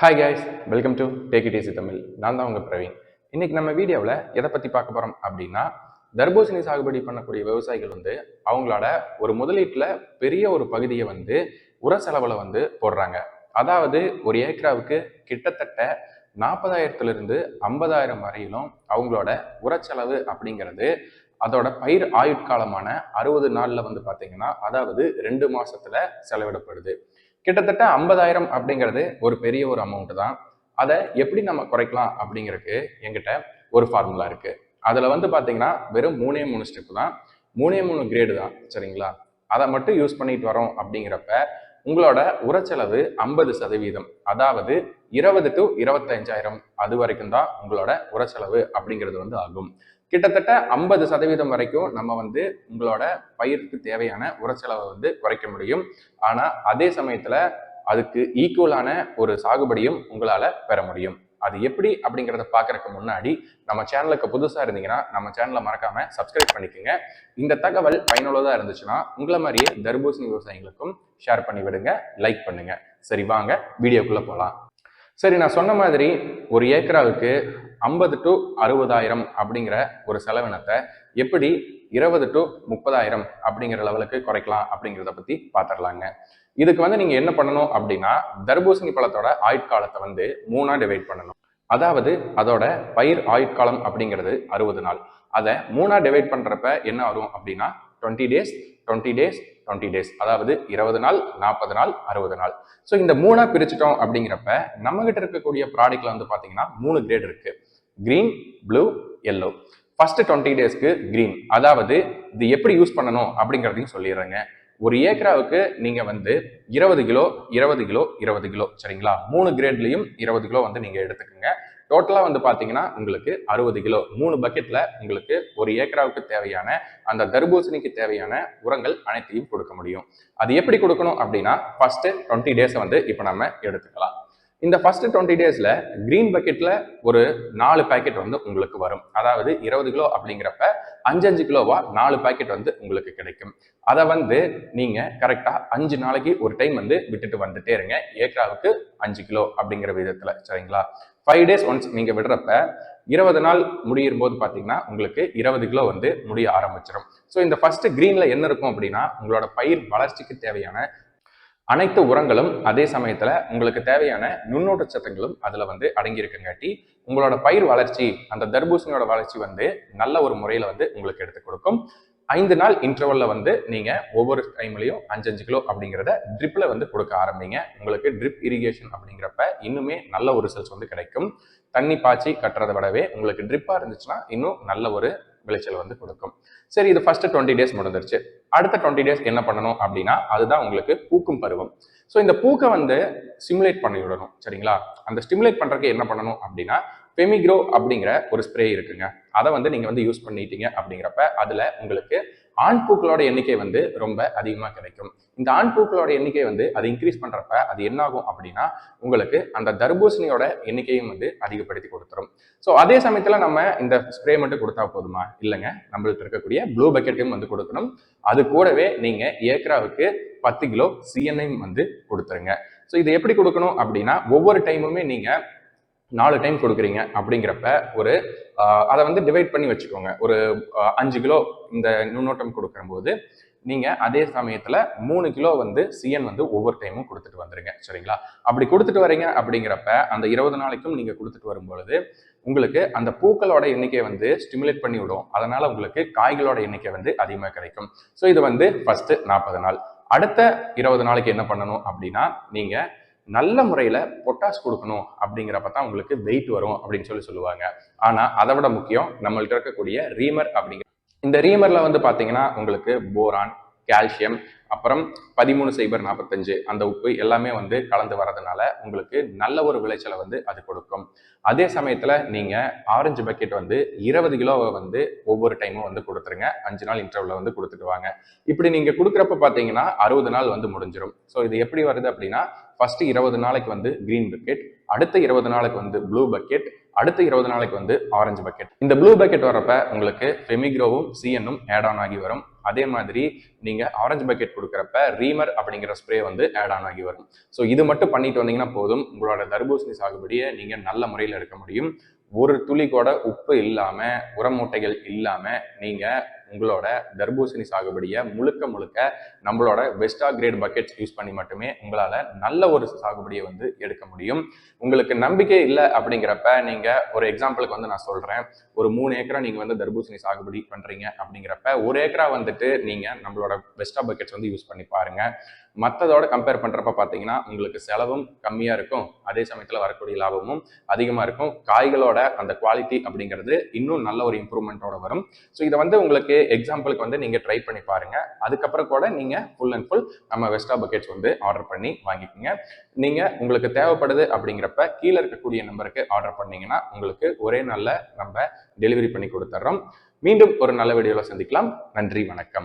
Hi guys welcome to take it easy Tamil நான் தான் உங்கள் பிரவீன். இன்னைக்கு நம்ம வீடியோவில் எதை பற்றி பார்க்க போகிறோம் அப்படின்னா தர்பூசணி சாகுபடி பண்ணக்கூடிய விவசாயிகள் வந்து அவங்களோட ஒரு முதலீட்டில் பெரிய ஒரு பகுதியை வந்து உர செலவில் வந்து போடுறாங்க. அதாவது ஒரு ஏக்கராவுக்கு கிட்டத்தட்ட நாற்பதாயிரத்துலேருந்து ஐம்பதாயிரம் வரையிலும் அவங்களோட உரச்செலவு அப்படிங்கிறது அதோட பயிர் ஆயுட்காலமான அறுபது நாளில் வந்து பார்த்தீங்கன்னா அதாவது ரெண்டு மாதத்தில் செலவிடப்படுது. கிட்டத்தட்ட ஐம்பதாயிரம் அப்படிங்கிறது ஒரு பெரிய ஒரு அமௌண்ட் தான். அதை எப்படி நம்ம குறைக்கலாம் அப்படிங்கிறதுக்கு எங்கிட்ட ஒரு ஃபார்முலா இருக்கு. அதில் வந்து பார்த்தீங்கன்னா வெறும் மூணே மூணு ஸ்டெப் தான். மூணே மூணு கிரேடு தான் சரிங்களா? அதை மட்டும் யூஸ் பண்ணிட்டு வரோம் அப்படிங்கிறப்ப உங்களோட உரச்செலவு ஐம்பது சதவீதம். அதாவது இருபது டு இருபத்தஞ்சாயிரம் அது வரைக்கும் தான் உங்களோட உரச்செலவு அப்படிங்கிறது வந்து ஆகும். கிட்டத்தட்ட ஐம்பது சதவீதம் வரைக்கும் நம்ம வந்து உங்களோட பயிருக்கு தேவையான உரச்செலவை வந்து குறைக்க முடியும். ஆனால் அதே சமயத்தில் அதுக்கு ஈக்குவலான ஒரு சாகுபடியும் உங்களால் பெற முடியும். அது எப்படி அப்படிங்கிறத பார்க்கறதுக்கு முன்னாடி நம்ம சேனலுக்கு புதுசாக இருந்தீங்கன்னா நம்ம சேனலை மறக்காம சப்ஸ்கிரைப் பண்ணிக்கோங்க. இந்த தகவல் பயனுள்ளதாக இருந்துச்சுன்னா உங்களை மாதிரியே தர்பூசணி விவசாயிகளுக்கும் ஷேர் பண்ணி விடுங்க லைக் பண்ணுங்க. சரி வாங்க வீடியோக்குள்ள போகலாம் சரி நான் சொன்ன மாதிரி ஒரு ஏக்கராவுக்கு ஐம்பது டு அறுபதாயிரம் அப்படிங்கிற ஒரு செலவினத்தை எப்படி இருபது டு முப்பதாயிரம் அப்படிங்கிற லெவலுக்கு குறைக்கலாம் அப்படிங்கிறத பத்தி பார்த்துடலாங்க இதுக்கு வந்து நீங்க என்ன பண்ணணும் அப்படின்னா தர்பூசணி பழத்தோட ஆயுட்காலத்தை வந்து மூணா டிவைட் பண்ணணும். அதாவது அதோட பயிர் ஆயுட்காலம் அப்படிங்கிறது அறுபது நாள். அதை மூணா டிவைட் பண்றப்ப என்ன வரும் அப்படின்னா twenty days twenty days twenty days அதாவது இருபது நாள் நாற்பது நாள் அறுபது நாள். ஸோ இந்த மூணா பிரிச்சிட்டோம் அப்படிங்கிறப்ப நம்ம கிட்ட இருக்கக்கூடிய ப்ராடக்ட்ல வந்து பாத்தீங்கன்னா மூணு கிரேட் இருக்கு. Green blue yellow first twenty டேஸ்க்கு கிரீன் அதாவது இது எப்படி யூஸ் பண்ணணும் அப்படிங்கிறதையும் சொல்லிடுறேங்க. ஒரு ஏக்கராவுக்கு நீங்கள் வந்து இருபது கிலோ இருபது கிலோ இருபது கிலோ சரிங்களா? மூணு கிரேட்லயும் இருபது கிலோ வந்து நீங்கள் எடுத்துக்கோங்க. டோட்டலாக வந்து பார்த்தீங்கன்னா உங்களுக்கு அறுபது கிலோ. மூணு பக்கெட்டில் உங்களுக்கு ஒரு ஏக்கராவுக்கு தேவையான அந்த தர்பூசணிக்கு தேவையான உரங்கள் அனைத்தையும் கொடுக்க முடியும். அது எப்படி கொடுக்கணும் அப்படின்னா ஃபஸ்ட்டு டுவெண்ட்டி டேஸை வந்து இப்போ நம்ம எடுத்துக்கலாம். இந்த ஃபர்ஸ்ட் டுவெண்ட்டி டேஸில் க்ரீன் பக்கெட்டில் ஒரு நாலு பேக்கெட் வந்து உங்களுக்கு வரும். அதாவது இருபது கிலோ அப்படிங்கிறப்ப அஞ்சஞ்சு கிலோவா நாலு பேக்கெட் வந்து உங்களுக்கு கிடைக்கும். அதை வந்து நீங்கள் கரெக்டாக அஞ்சு நாளைக்கு ஒரு டைம் வந்து விட்டுட்டு வந்துட்டே இருங்க. ஏக்கராவுக்கு அஞ்சு கிலோ அப்படிங்கிற விதத்தில். சரிங்களா? ஃபைவ் டேஸ் ஒன்ஸ் நீங்கள் விடுறப்ப இருபது நாள் முடியும் போது பார்த்தீங்கன்னா உங்களுக்கு இருபது கிலோ வந்து முடிய ஆரம்பிச்சிடும் ஸோ இந்த ஃபர்ஸ்ட் க்ரீனில் என்ன இருக்கும் அப்படின்னா உங்களோட பயிர் வளர்ச்சிக்கு தேவையான அனைத்து உரங்களும் அதே சமயத்துல உங்களுக்கு தேவையான நுண்ணோட்ட சத்தங்களும் அதுல வந்து அடங்கியிருக்குங்காட்டி உங்களோட பயிர் வளர்ச்சி அந்த தர்பூசணியோட வளர்ச்சி வந்து நல்ல ஒரு முறையில வந்து உங்களுக்கு எடுத்து கொடுக்கும். ஐந்து நாள் இன்டர்வல்ல வந்து நீங்க ஒவ்வொரு டைம்லயும் அஞ்சஞ்சு கிலோ அப்படிங்கிறத ட்ரிப்ல வந்து கொடுக்க ஆரம்பிங்க. உங்களுக்கு ட்ரிப் இரிகேஷன் அப்படிங்கிறப்ப இன்னுமே நல்ல ஒரு ரிசல்ட்ஸ் வந்து கிடைக்கும். தண்ணி பாய்ச்சி கட்டுறதை விடவே உங்களுக்கு ட்ரிப்பா இருந்துச்சுன்னா இன்னும் நல்ல ஒரு விளைச்சல் வந்து கொடுக்கும். சரி இது ஃபர்ஸ்ட் டுவெண்ட்டி டேஸ் முடிஞ்சிருச்சு. அடுத்த டுவெண்ட்டி டேஸ் என்ன பண்ணணும் அப்படின்னா அதுதான் உங்களுக்கு பூக்கும் பருவம். ஸோ இந்த பூக்கை வந்து ஸ்டிமுலேட் பண்ணி விடணும் சரிங்களா? அந்த ஸ்டிமுலேட் பண்றதுக்கு என்ன பண்ணணும் அப்படின்னா பெமிக்ரோ அப்படிங்கிற ஒரு ஸ்ப்ரே இருக்குங்க. அதை வந்து நீங்க வந்து யூஸ் பண்ணிட்டீங்க அப்படிங்கிறப்ப அதுல உங்களுக்கு ஆண் பூக்களோட எண்ணிக்கை வந்து ரொம்ப அதிகமாக கிடைக்கும். இந்த ஆண் பூக்களோட எண்ணிக்கை வந்து அது இன்க்ரீஸ் பண்ணுறப்ப அது என்னாகும் அப்படின்னா உங்களுக்கு அந்த தர்பூசணியோட எண்ணிக்கையும் வந்து அதிகப்படுத்தி கொடுத்துரும். ஸோ அதே சமயத்தில் நம்ம இந்த ஸ்ப்ரே மட்டும் கொடுத்தா போதுமா? இல்லைங்க. நம்மளுக்கு இருக்கக்கூடிய ப்ளூ பக்கெட்டையும் வந்து கொடுக்கணும். அது கூடவே நீங்கள் ஏக்கராவுக்கு பத்து கிலோ சிஎன்ஐயும் வந்து கொடுத்துருங்க. ஸோ இது எப்படி கொடுக்கணும் அப்படின்னா ஒவ்வொரு டைமுமே நீங்கள் நாலு டைம் கொடுக்குறீங்க அப்படிங்கிறப்ப ஒரு அதை வந்து டிவைட் பண்ணி வச்சுக்கோங்க. ஒரு அஞ்சு கிலோ இந்த நுண்ணோட்டம் கொடுக்கும்போது நீங்கள் அதே சமயத்தில் மூணு கிலோ வந்து சிஎன் வந்து ஒவ்வொரு டைமும் கொடுத்துட்டு வந்துருங்க. சரிங்களா? அப்படி கொடுத்துட்டு வரீங்க அப்படிங்கிறப்ப அந்த இருபது நாளைக்கும் நீங்கள் கொடுத்துட்டு வரும்பொழுது உங்களுக்கு அந்த பூக்களோட எண்ணிக்கை வந்து ஸ்டிமுலேட் பண்ணி விடும். அதனால உங்களுக்கு காய்களோட எண்ணிக்கை வந்து அதிகமாக கிடைக்கும். ஸோ இது வந்து ஃபர்ஸ்ட் நாற்பது நாள். அடுத்த இருபது நாளைக்கு என்ன பண்ணணும் அப்படின்னா நீங்கள் நல்ல முறையில் பொட்டாஸ் கொடுக்கணும் அப்படிங்கிறப்ப தான் உங்களுக்கு வெயிட் வரும் அப்படின்னு சொல்லி சொல்லுவாங்க. ஆனால் அதை விட முக்கியம் நம்மள்கிட்ட இருக்கக்கூடிய ரீமர் அப்படிங்கிற இந்த ரீமரில் வந்து பார்த்தீங்கன்னா உங்களுக்கு போரான் கால்சியம் அப்புறம் பதிமூணு சைபர் நாற்பத்தஞ்சு அந்த உப்பு எல்லாமே வந்து கலந்து வரதுனால உங்களுக்கு நல்ல ஒரு விளைச்சலை வந்து அது கொடுக்கும். அதே சமயத்தில் நீங்கள் ஆரஞ்சு பக்கெட் வந்து இருபது கிலோவை வந்து ஒவ்வொரு டைமும் வந்து கொடுத்துருங்க. அஞ்சு நாள் இன்டர்வலில் வந்து கொடுத்துட்டு வாங்க. இப்படி நீங்கள் கொடுக்குறப்ப பார்த்தீங்கன்னா அறுபது நாள் வந்து முடிஞ்சிடும் ஸோ இது எப்படி வருது அப்படின்னா ஃபஸ்ட்டு இருபது நாளைக்கு வந்து க்ரீன் பக்கெட் அடுத்த இருபது நாளைக்கு வந்து ப்ளூ பக்கெட் அடுத்த இருபது நாளைக்கு வந்து ஆரஞ்சு பக்கெட் இந்த ப்ளூ பக்கெட் வரப்ப உங்களுக்கு ஃபெமிக்ரோவும் சிஎன்னும் ஆட் ஆன் ஆகி வரும். அதே மாதிரி நீங்கள் ஆரஞ்சு பக்கெட் கொடுக்குறப்ப ரீமர் அப்படிங்கிற ஸ்ப்ரே வந்து ஆட் ஆன் ஆகி வரும். ஸோ இது மட்டும் பண்ணிட்டு வந்தீங்கன்னா போதும். உங்களோட தர்பூசணி சாகுபடியை நீங்கள் நல்ல முறையில் எடுக்க முடியும். ஒரு துளி கூட உப்பு இல்லாமல் உரமூட்டைகள் இல்லாமல் நீங்கள் உங்களோட தர்பூசணி சாகுபடியை முழுக்க முழுக்க நம்மளோட வெஸ்டா கிரேட் பக்கெட்ஸ் யூஸ் பண்ணி மட்டுமே உங்களால் நல்ல ஒரு சாகுபடியை வந்து எடுக்க முடியும். உங்களுக்கு நம்பிக்கை இல்லை அப்படிங்கிறப்ப நீங்கள் ஒரு எக்ஸாம்பிளுக்கு வந்து நான் சொல்கிறேன் ஒரு மூணு ஏக்கரா நீங்கள் வந்து தர்பூசணி சாகுபடி பண்ணுறீங்க அப்படிங்கிறப்ப ஒரு ஏக்கரா வந்துட்டு நீங்கள் நம்மளோட வெஸ்டா பக்கெட்ஸ் வந்து யூஸ் பண்ணி பாருங்கள் மற்றதோட கம்பேர் பண்ணுறப்ப பார்த்தீங்கன்னா உங்களுக்கு செலவும் கம்மியாக இருக்கும். அதே சமயத்தில் வரக்கூடிய லாபமும் அதிகமாக இருக்கும். காய்களோட அந்த குவாலிட்டி அப்படிங்கிறது இன்னும் நல்ல ஒரு இம்ப்ரூவ்மெண்ட்டோட வரும். ஸோ இதை வந்து உங்களுக்கு எக்ஸாம்பிளுக்கு வந்து நீங்கள் ட்ரை பண்ணி பாருங்கள் அதுக்கப்புறம் கூட நீங்கள் ஃபுல் அண்ட் ஃபுல் நம்ம வெஸ்டா பக்கெட்ஸ் வந்து ஆர்டர் பண்ணி வாங்கிக்கோங்க. நீங்கள் உங்களுக்கு தேவைப்படுது அப்படிங்கிறப்ப கீழே இருக்கக்கூடிய நம்பருக்கு ஆர்டர் பண்ணீங்கன்னா உங்களுக்கு ஒரே நாளில் நம்ம டெலிவரி பண்ணி கொடுத்துட்றோம் மீண்டும் ஒரு நல்ல வீடியோவில் சந்திக்கலாம். நன்றி வணக்கம்.